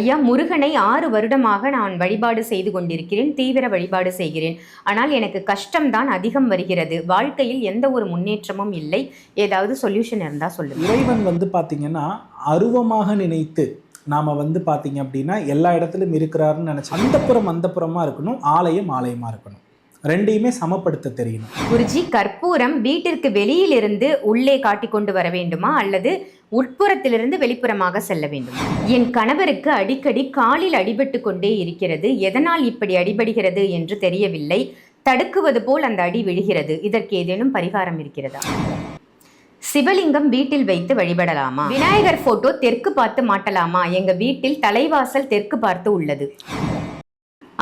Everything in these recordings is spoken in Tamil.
ஐயா முருகனை ஆறு வருடமாக நான் வழிபாடு செய்து கொண்டிருக்கிறேன் தீவிர வழிபாடு செய்கிறேன். ஆனால் எனக்கு கஷ்டம்தான் அதிகம் வருகிறது. வாழ்க்கையில் எந்த ஒரு முன்னேற்றமும் இல்லை. ஏதாவது சொல்யூஷன் இருந்தா சொல்லுங்க. இறைவன் வந்து பார்த்தீங்கன்னா அருவமாக நினைத்து நாம் வந்து பார்த்தீங்க அப்படின்னா எல்லா இடத்துலையும் இருக்கிறாருன்னு நினச்சி அந்தப்புறம் அந்தப்புறமாக இருக்கணும் ஆலயம் ஆலயமாக இருக்கணும். ரெண்டையுமே சமப்படுத்த தெரியணும். குருஜி கற்பூரம் வீட்டிற்கு வெளியிலிருந்து உள்ளே காட்டிக் கொண்டு வர வேண்டுமா? அல்லது உட்புறத்திலிருந்து வெளிப்புறமாக செல்ல வேண்டும். என் கணவருக்கு அடிக்கடி காலில் அடிபட்டு கொண்டே இருக்கிறது. எதனால் இப்படி அடிபடுகிறது என்று தெரியவில்லை. தடுக்குவது போல் அந்த அடி விழுகிறது. இதற்கு ஏதேனும் பரிகாரம் இருக்கிறதா? சிவலிங்கம் வீட்டில் வைத்து வழிபடலாமா? விநாயகர் போட்டோ தெற்கு பார்த்து மாட்டலாமா? எங்க வீட்டில் தலைவாசல் தெற்கு பார்த்து உள்ளது.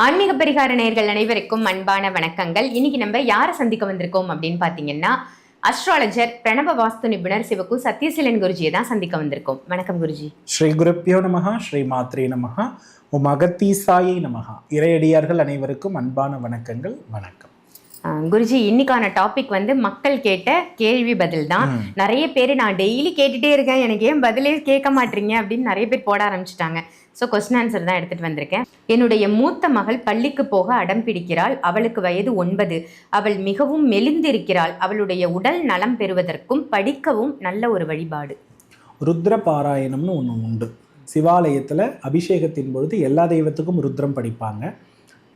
ஆன்மீக பரிகார நேர்கள் அனைவருக்கும் அன்பான வணக்கங்கள். இன்னைக்கு நம்ம யாரை சந்திக்க வந்திருக்கோம் அப்படின்னு பார்த்தீங்கன்னா அஸ்ட்ராலஜர் பிரணவ வாஸ்து நிபுணர் சிவகு சத்யசீலன் குருஜியை தான் சந்திக்க வந்திருக்கோம். வணக்கம் குருஜி. ஸ்ரீ குருப்பியோ நமகா ஸ்ரீ மாத்ரே நமகா உம் அகத்தீசாயை நமகா இறையடியார்கள் அனைவருக்கும் அன்பான வணக்கங்கள் வணக்கம். குருஜி இன்னைக்கான டாபிக் வந்து மக்கள் கேட்ட கேள்வி பதில் தான். நிறைய பேர் நான் டெய்லி கேட்டுட்டே இருக்கேன். எனக்கு ஏன் பதிலே கேட்க மாட்டீங்க அப்படின்னு நிறைய பேர் போட ஆரம்பிச்சிட்டாங்க. ஸோ கொஸ்டின் ஆன்சர் தான் எடுத்துட்டு வந்திருக்கேன். என்னுடைய மூத்த மகள் பள்ளிக்கு போக அடம் பிடிக்கிறாள். அவளுக்கு வயது ஒன்பது. அவள் மிகவும் மெலிந்திருக்கிறாள். அவளுடைய உடல் நலம் பெறுவதற்கும் படிக்கவும் நல்ல ஒரு வழிபாடு. ருத்ர பாராயணம்னு ஒன்று உண்டு. சிவாலயத்தில் அபிஷேகத்தின் பொழுது எல்லா தெய்வத்துக்கும் ருத்ரம் படிப்பாங்க.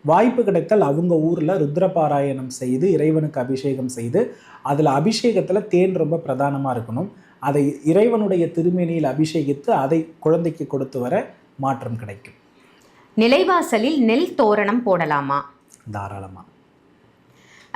வாய்ப்பு கிடைத்தால் அவங்க ஊரில் ருத்ர பாராயணம் செய்து இறைவனுக்கு அபிஷேகம் செய்து அதில் அபிஷேகத்தில் தேன் ரொம்ப பிரதானமாக இருக்கணும். அதை இறைவனுடைய திருமேனியில் அபிஷேகித்து அதை குழந்தைக்கு கொடுத்து வர மாற்றம் கிடைக்கும். நிலைவாசலில் நெல் தோரணம் போடலாமா? தாராளமாக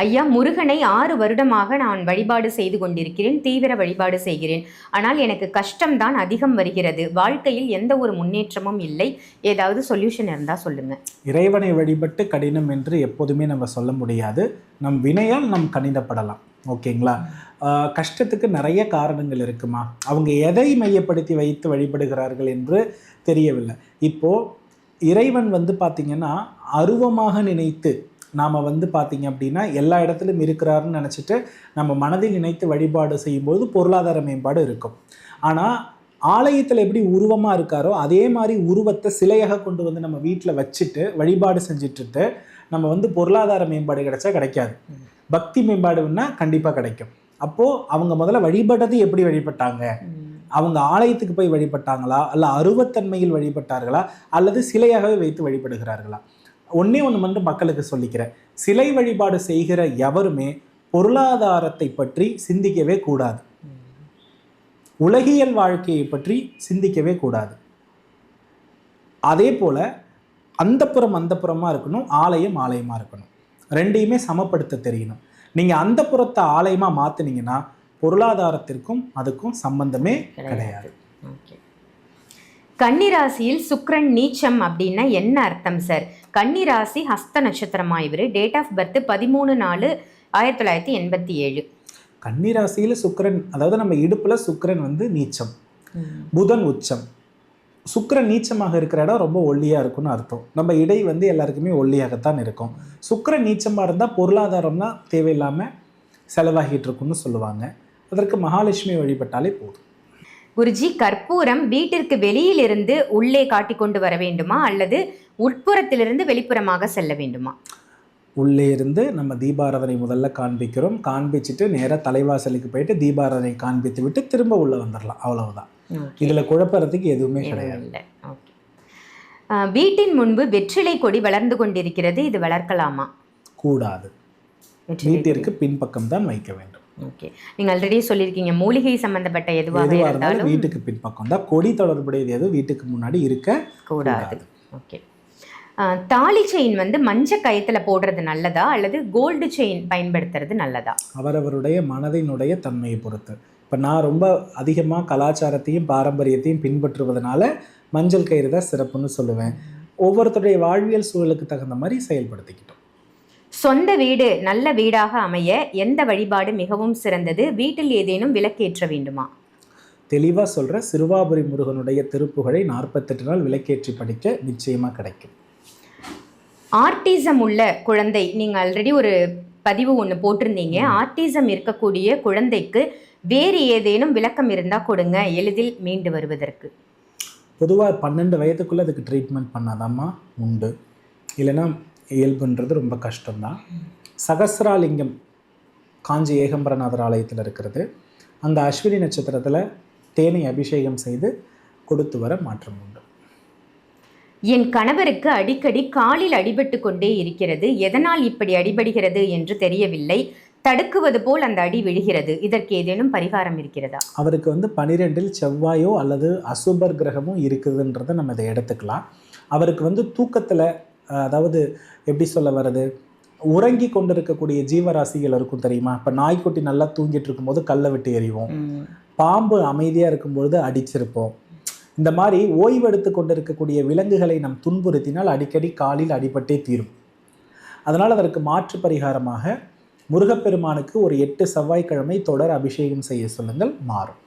ஐயா முருகனை ஆறு வருடமாக நான் வழிபாடு செய்து கொண்டிருக்கிறேன் தீவிர வழிபாடு செய்கிறேன். ஆனால் எனக்கு கஷ்டம்தான் அதிகம் வருகிறது. வாழ்க்கையில் எந்த ஒரு முன்னேற்றமும் இல்லை. ஏதாவது சொல்யூஷன் இருந்தா சொல்லுங்க. இறைவனை வழிபட்டு கடினம் என்று எப்போதுமே நம்ம சொல்ல முடியாது. நம் வினையால் நம் கணிதப்படலாம் ஓகேங்களா? கஷ்டத்துக்கு நிறைய காரணங்கள் இருக்குமா? அவங்க எதை மையப்படுத்தி வைத்து வழிபடுகிறார்கள் என்று தெரியவில்லை. இப்போது இறைவன் வந்து பார்த்திங்கன்னா அருவமாக நினைத்து நாம் வந்து பார்த்திங்க அப்படின்னா எல்லா இடத்துலையும் இருக்கிறாருன்னு நினச்சிட்டு நம்ம மனதில் நினைத்து வழிபாடு செய்யும்போது பொருளாதார மேம்பாடு இருக்கும். ஆனால் ஆலயத்தில் எப்படி உருவமாக இருக்காரோ அதே மாதிரி உருவத்தை சிலையாக கொண்டு வந்து நம்ம வீட்டில் வச்சுட்டு வழிபாடு செஞ்சுட்டு நம்ம வந்து பொருளாதார மேம்பாடு கிடைச்சா கிடைக்காது. பக்தி மேம்பாடுன்னா கண்டிப்பாக கிடைக்கும். அப்போது அவங்க முதல்ல வழிபட்டது எப்படி வழிபட்டாங்க? அவங்க ஆலயத்துக்கு போய் வழிபட்டாங்களா? அல்ல அருவத்தன்மையில் வழிபட்டார்களா? அல்லது சிலையாகவே வைத்து வழிபடுகிறார்களா? ஒண்ணே ஒன்று மட்டும் மக்களுக்கு சொல்லிக்கிறேன். சிலை வழிபாடு செய்கிற எவருமே பொருளாதாரத்தை பற்றி சிந்திக்கவே கூடாது. உலகியல் வாழ்க்கையை பற்றி சிந்திக்கவே கூடாது. அதே போல் அந்தப்புறம் அந்தப்புறமாக இருக்கணும் ஆலயம் ஆலயமாக இருக்கணும். ரெண்டையுமே சமப்படுத்த தெரியணும். நீங்கள் அந்தப்புறத்தை ஆலயமாக மாற்றினீங்கன்னா பொருளாதாரத்திற்கும் அதுக்கும் சம்பந்தமே கிடையாது. ஓகே. கன்னிராசியில் சுக்கிரன் நீச்சம் அப்படின்னா என்ன அர்த்தம் சார்? கன்னிராசி ஹஸ்த நட்சத்திரமா இவரு? டேட் ஆஃப் பர்த் பதிமூணு நாலு ஆயிரத்தி தொள்ளாயிரத்தி எண்பத்தி ஏழு. கன்னிராசியில் சுக்கிரன் அதாவது நம்ம இடுப்பில் சுக்கிரன் வந்து நீச்சம். புதன் உச்சம். சுக்கிரன் நீச்சமாக இருக்கிற இடம் ரொம்ப ஒல்லியாக இருக்கும்னு அர்த்தம். நம்ம இடை வந்து எல்லாருக்குமே ஒல்லியாகத்தான் இருக்கும். சுக்கிரன் நீச்சமாக இருந்தால் பொருளாதாரம்னா தேவையில்லாமல் செலவாகிட்டு இருக்கும்னு சொல்லுவாங்க. அதற்கு மகாலட்சுமி வழிபட்டாலே போதும். குருஜி கற்பூரம் வீட்டிற்கு வெளியிலிருந்து உள்ளே காட்டிக் கொண்டு வர வேண்டுமா? அல்லது உட்புறத்திலிருந்து வெளிப்புறமாக செல்ல வேண்டுமா? உள்ளே இருந்து நம்ம தீபாராதனை முதல்ல காண்பிக்கிறோம். காண்பிச்சுட்டு நேராக தலைவாசலுக்கு போயிட்டு தீபாராதனை காண்பித்து விட்டு திரும்ப உள்ளே வந்துடலாம் அவ்வளவுதான். இதில் குழப்பறதுக்கு எதுவுமே கிடையாது. வீட்டின் முன்பு வெற்றிலை கொடி வளர்ந்து கொண்டிருக்கிறது. இது வளர்க்கலாமா? கூடாது. வீட்டிற்கு பின்பக்கம் தான் வைக்க வேண்டும். ஓகே. நீங்க ஆல்ரெடி சொல்லியிருக்கீங்க மூலிகை சம்பந்தப்பட்ட எதுவாக இருந்தாலும் வீட்டுக்கு பின்பக்கம் தான். கொடி தொடர்புடையது எதுவும் வீட்டுக்கு முன்னாடி இருக்க கூடாது. ஓகே. தாலி செயின் வந்து மஞ்ச கயத்துல போடுறது நல்லதா? அல்லது கோல்டு செயின் பயன்படுத்துறது நல்லதா? அவரவருடைய மனதினுடைய தன்மையை பொறுத்து. இப்போ நான் ரொம்ப அதிகமாக கலாச்சாரத்தையும் பாரம்பரியத்தையும் பின்பற்றுவதனால மஞ்சள் கயிறு தான் சிறப்புன்னு சொல்லுவேன். ஒவ்வொருத்தருடைய வாழ்வியல் சூழலுக்கு தகுந்த மாதிரி செயல்படுத்திக்கிட்டோம். சொந்த வீடு நல்ல வீடாக அமைய எந்த வழிபாடு மிகவும் சிறந்தது? வீட்டில் ஏதேனும் விளக்கேற்ற வேண்டுமா? தெளிவாக சொல்கிற சிறுவாபுரி முருகனுடைய திருப்புகழை நாற்பத்தெட்டு நாள் விளக்கேற்றி படிக்க நிச்சயமாக கிடைக்கும். ஆர்டிசம் உள்ள குழந்தை நீங்க ஆல்ரெடி ஒரு பதிவு ஒன்று போட்டிருந்தீங்க. ஆர்டிசம் இருக்கக்கூடிய குழந்தைக்கு வேறு ஏதேனும் விளக்கம் இருந்தா கொடுங்க. எளிதில் மீண்டு வருவதற்கு. பொதுவாக பன்னெண்டு வயதுக்குள்ளே அதுக்கு ட்ரீட்மெண்ட் பண்ணாதாம்மா? உண்டு. இல்லைன்னா இயல்புன்றது ரொம்ப கஷ்டம்தான். சகசிராலிங்கம் காஞ்சி ஏகம்பரநாதர் ஆலயத்தில் இருக்கிறது. அந்த அஸ்வினி நட்சத்திரத்தில் தேனை அபிஷேகம் செய்து கொடுத்து வர மாற்றம் உண்டு. என் கணவருக்கு அடிக்கடி காலில் அடிபட்டு கொண்டே இருக்கிறது. எதனால் இப்படி அடிபடுகிறது என்று தெரியவில்லை. தடுக்குவது போல் அந்த அடி விழுகிறது. இதற்கு ஏதேனும் பரிகாரம் இருக்கிறதா? அவருக்கு வந்து பனிரெண்டில் செவ்வாயோ அல்லது அசுபர் கிரகமோ இருக்குதுன்றதை நம்ம இதை எடுத்துக்கலாம். அவருக்கு வந்து தூக்கத்தில் அதாவது எப்படி சொல்ல வருது உறங்கி கொண்டிருக்கக்கூடிய ஜீவராசிகள் இருக்கும் தெரியுமா? இப்போ நாய்க்குட்டி நல்லா தூங்கிட்டு இருக்கும்போது கல்லை விட்டு எறிவோம். பாம்பு அமைதியாக இருக்கும்பொழுது அடிச்சிருப்போம். இந்த மாதிரி ஓய்வெடுத்து கொண்டிருக்கக்கூடிய விலங்குகளை நம் துன்புறுத்தினால் அடிக்கடி காலில் அடிபட்டே தீரும். அதனால் அதற்கு மாற்று பரிகாரமாக முருகப்பெருமானுக்கு ஒரு எட்டு செவ்வாய்க்கிழமை தொடர் அபிஷேகம் செய்ய சொல்லுங்கள் மாறும்.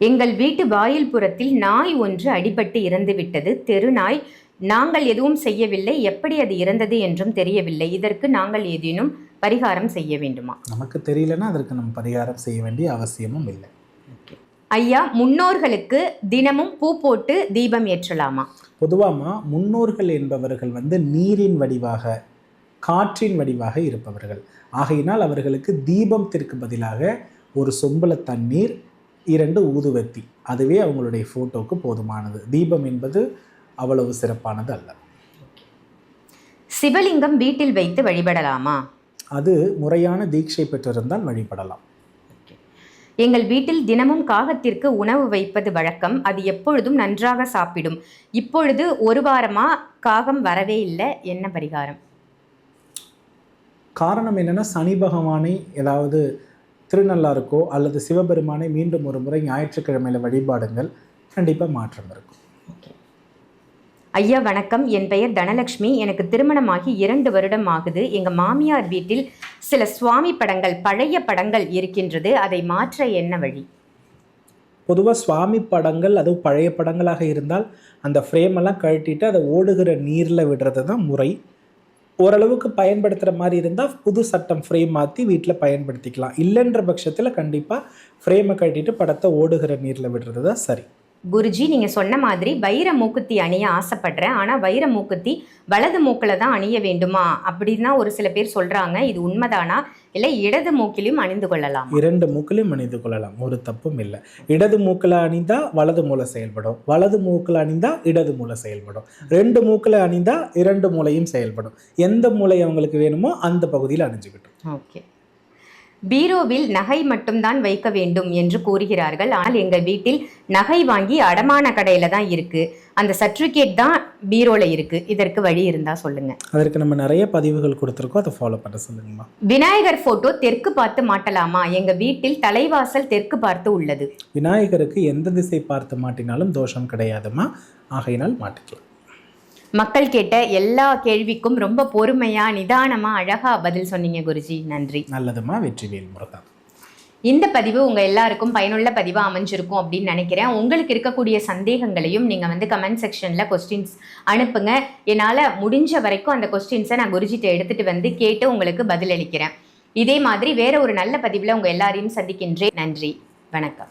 எங்கள் வீட்டு வாயில் புறத்தில் நாய் ஒன்று அடிபட்டு இறந்து விட்டது தெருநாய் நாங்கள் எதுவும் செய்யவில்லை. எப்படி அது இறந்தது என்றும் தெரியவில்லை. இதற்கு நாங்கள் ஏதேனும் பரிகாரம் செய்ய வேண்டுமா? நமக்கு தெரியலன்னா அதற்கு நம்ம பரிகாரம் செய்ய வேண்டிய அவசியமும் இல்லை. ஐயா முன்னோர்களுக்கு தினமும் பூ போட்டு தீபம் ஏற்றலாமா? பொதுவாமா முன்னோர்கள் என்பவர்கள் வந்து நீரின் வடிவாக காற்றின் வடிவாக இருப்பவர்கள். ஆகையினால் அவர்களுக்கு தீபத்திற்கு பதிலாக ஒரு சொம்பல தண்ணீர் இரண்டு ஊதுவத்தி. அதுவே அவங்களுடைய ஃபோட்டோக்கு போதுமானது. தீபம் என்பது அவ்வளவு சிறப்பானது அல்ல. சிவலிங்கம் வீட்டில் வைத்து வழிபடலாமா? அது முறையான தீட்சை பெற்றிருந்தால் வழிபடலாம். எங்கள் வீட்டில் தினமும் காகத்திற்கு உணவு வைப்பது வழக்கம். அது எப்பொழுதும் நன்றாக சாப்பிடும். இப்பொழுது ஒரு வாரமா காகம் வரவே இல்லை. என்ன பரிகாரம்? காரணம் என்னன்னா சனி பகவானை ஏதாவது திருநள்ளாருக்கோ அல்லது சிவபெருமானை மீண்டும் ஒரு முறை ஞாயிற்றுக்கிழமையில வழிபாடுங்கள். கண்டிப்பாக மாற்றம் இருக்கும். ஐயா வணக்கம். என் பெயர் தனலட்சுமி எனக்கு திருமணமாகி இரண்டு வருடம் ஆகுது. எங்க மாமியார் வீட்டில் சில சுவாமி படங்கள் பழைய படங்கள் இருக்கின்றது. அதை மாற்ற என்ன வழி? பொதுவாக சுவாமி படங்கள் அதுவும் பழைய படங்களாக இருந்தால் அந்த frame எல்லாம் கழட்டிட்டு அதை ஓடுகிற நீரில் விடுறது தான் முறை. ஓரளவுக்கு பயன்படுத்துகிற மாதிரி இருந்தால் புது சட்டம் ஃப்ரேம் மாற்றி வீட்டில் பயன்படுத்திக்கலாம். இல்லைன்ற பட்சத்தில் கண்டிப்பாக ஃப்ரேமை கட்டிட்டு படத்தை ஓடுகிற நீரில் விடுறது தான் சரி. குருஜி நீங்க சொன்ன மாதிரி வைர மூக்குத்தி அணிய ஆசைப்படுறேன். ஆனா வைர மூக்குத்தி வலது மூக்கில் தான் அணிய வேண்டுமா? அப்படின்னா ஒரு சில பேர் சொல்றாங்க இது உண்மைதானா? இல்லை இடது மூக்கிலும் அணிந்து கொள்ளலாம். இரண்டு மூக்கிலையும் அணிந்து கொள்ளலாம். ஒரு தப்பும் இல்லை. இடது மூக்கில் அணிந்தா வலது மூளை செயல்படும். வலது மூக்கில் அணிந்தா இடது மூளை செயல்படும். ரெண்டு மூக்கில் அணிந்தா இரண்டு மூளையும் செயல்படும். எந்த மூளை அவங்களுக்கு வேணுமோ அந்த பகுதியில் அணிஞ்சுக்கிட்டோம். ஓகே. பீரோவில் நகை மட்டும்தான் வைக்க வேண்டும் என்று கூறுகிறார்கள். ஆனால் எங்கள் வீட்டில் நகை வாங்கி அடமான கடையில தான் இருக்கு. அந்த சர்டிஃபிகேட் தான் பீரோல இருக்கு. இதற்கு வழி இருந்தா சொல்லுங்க. அதற்கு நம்ம நிறைய பதிவுகள் கொடுத்துருக்கோம். அதை ஃபாலோ பண்ண சொல்லுங்கம்மா. விநாயகர் போட்டோ தெற்கு பார்த்து மாட்டலாமா? எங்க வீட்டில் தலைவாசல் தெற்கு பார்த்து உள்ளது. விநாயகருக்கு எந்த திசை பார்த்து மாட்டினாலும் தோஷம் கிடையாதும்மா. ஆகையினால் மாட்டிக்கலாம். மக்கள் கேட்ட எல்லா கேள்விக்கும் ரொம்ப பொறுமையா நிதானமா அழகா பதில் சொன்னீங்க குருஜி. நன்றி. நல்லதுமா? வெற்றிவேல் முருகன். இந்த பதிவு உங்க எல்லாருக்கும் பயனுள்ள பதிவா அமைஞ்சிருக்கும் அப்படின்னு நினைக்கிறேன். உங்களுக்கு இருக்கக்கூடிய சந்தேகங்களையும் நீங்க வந்து கமெண்ட் செக்ஷன்ல கொஸ்டின்ஸ் அனுப்புங்க. என்னால முடிஞ்ச வரைக்கும் அந்த கொஸ்டின்ஸை நான் குருஜிட்ட எடுத்துட்டு வந்து கேட்டு உங்களுக்கு பதிலளிக்கிறேன். இதே மாதிரி வேற ஒரு நல்ல பதிவுல உங்க எல்லாரையும் சந்திக்கின்றேன். நன்றி. வணக்கம்.